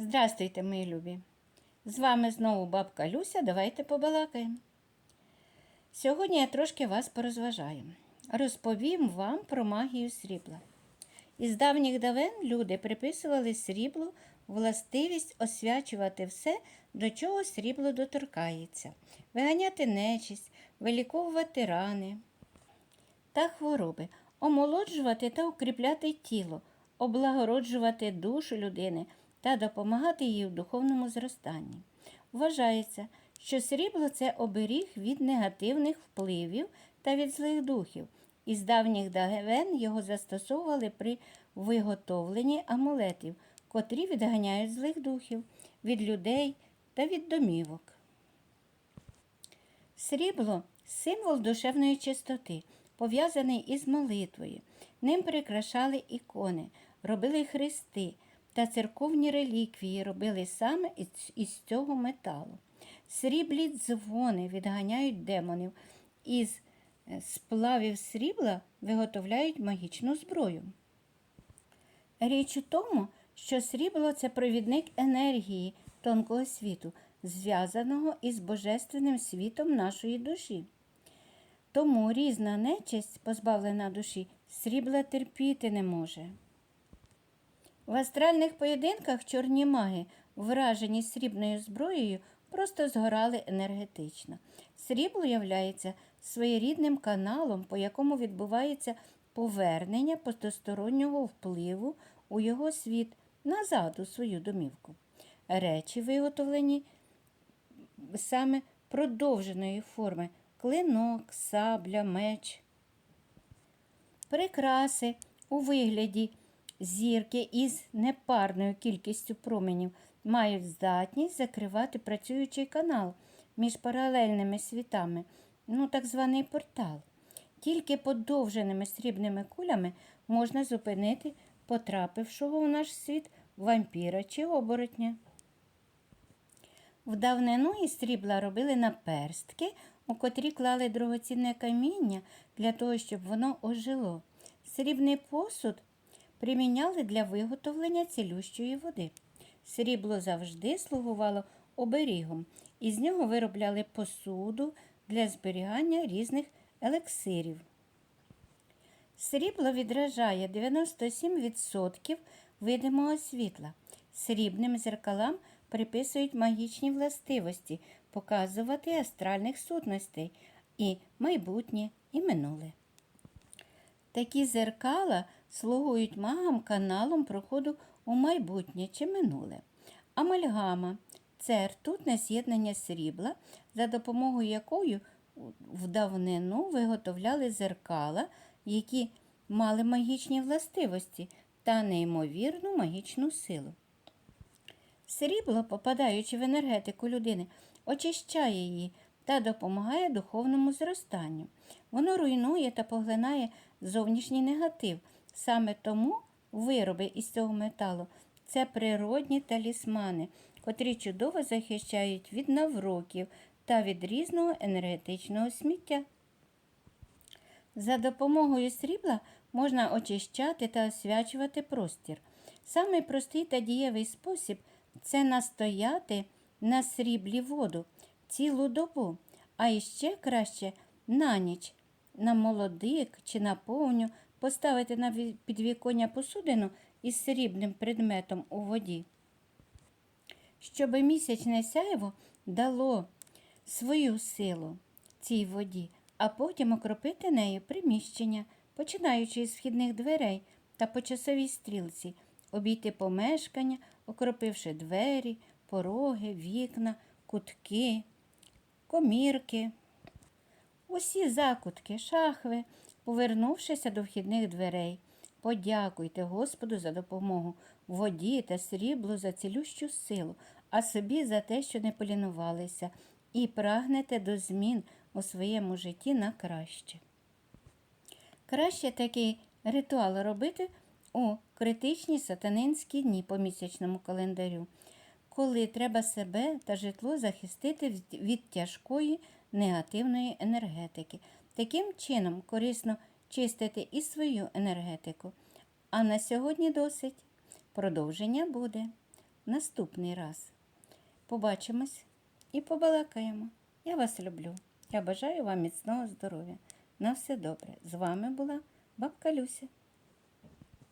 Здрастуйте, мої любі! З вами знову бабка Люся. Давайте побалакаємо. Сьогодні я трошки вас порозважаю. Розповім вам про магію срібла. Із давніх давен люди приписували сріблу властивість освячувати все, до чого срібло доторкається, виганяти нечисть, виліковувати рани та хвороби, омолоджувати та укріпляти тіло, облагороджувати душу людини та допомагати їй у духовному зростанні. Вважається, що срібло це оберіг від негативних впливів та від злих духів. Із давніх давен його застосовували при виготовленні амулетів, котрі відганяють злих духів від людей та від домівок. Срібло символ душевної чистоти, пов'язаний із молитвою. Ним прикрашали ікони, робили хрести та церковні реліквії робили саме із- цього металу. Сріблі дзвони відганяють демонів. Із е, сплавів срібла виготовляють магічну зброю. Річ у тому, що срібло це провідник енергії тонкого світу, зв'язаного із божественним світом нашої душі. Тому різна нечисть, позбавлена душі, срібла терпіти не може. В астральних поєдинках чорні маги, вражені срібною зброєю, просто згорали енергетично. Срібло являється своєрідним каналом, по якому відбувається повернення потустороннього впливу у його світ назад у свою домівку. Речі, виготовлені саме продовженої форми клинок, сабля, меч, прикраси у вигляді зірки із непарною кількістю променів мають здатність закривати працюючий канал між паралельними світами, ну так званий портал. Тільки подовженими срібними кулями можна зупинити потрапившого в наш світ вампіра чи оборотня. В із срібла робили наперстки, у котрі клали дорогоцінне каміння для того, щоб воно ожило. Срібний посуд приміняли для виготовлення цілющої води. Срібло завжди слугувало оберігом, із нього виробляли посуду для зберігання різних елексирів. Срібло відражає 97% видимого світла. Срібним зеркалам приписують магічні властивості, показувати астральних сутностей і майбутнє, і минуле. Такі зеркала слугують магам каналом проходу у майбутнє чи минуле. Амальгама це ртутне з'єднання срібла, за допомогою якої в давнину виготовляли зеркала, які мали магічні властивості та неймовірну магічну силу. Срібло, попадаючи в енергетику людини, очищає її та допомагає духовному зростанню. Воно руйнує та поглинає зовнішній негатив. Саме тому вироби із цього металу це природні талісмани, котрі чудово захищають від навроків та від різного енергетичного сміття. За допомогою срібла можна очищати та освячувати простір. Самий простий та дієвий спосіб це настояти на сріблі воду цілу добу, а іще краще на ніч, на молодик чи на повню поставити на ві- підвіконня посудину із срібним предметом у воді. Щоб місячне сяйво дало свою силу цій воді, а потім окропити нею приміщення, починаючи з вхідних дверей та по часовій стрілці, обійти помешкання, окропивши двері, пороги, вікна, кутки, комірки, усі закутки, шахви, повернувшися до вхідних дверей. Подякуйте Господу за допомогу, воді та сріблу за цілющу силу, а собі за те, що не полінувалися, і прагнете до змін у своєму житті на краще. Краще такий ритуал робити у критичні сатанинські дні по місячному календарю, коли треба себе та житло захистити від- тяжкої негативної енергетики. Таким чином корисно чистити і свою енергетику. А на сьогодні досить. Продовження буде. наступний раз. Побачимось і побалакаємо. Я вас люблю. Я бажаю вам міцного здоров'я. На все добре. З вами була бабка Люся.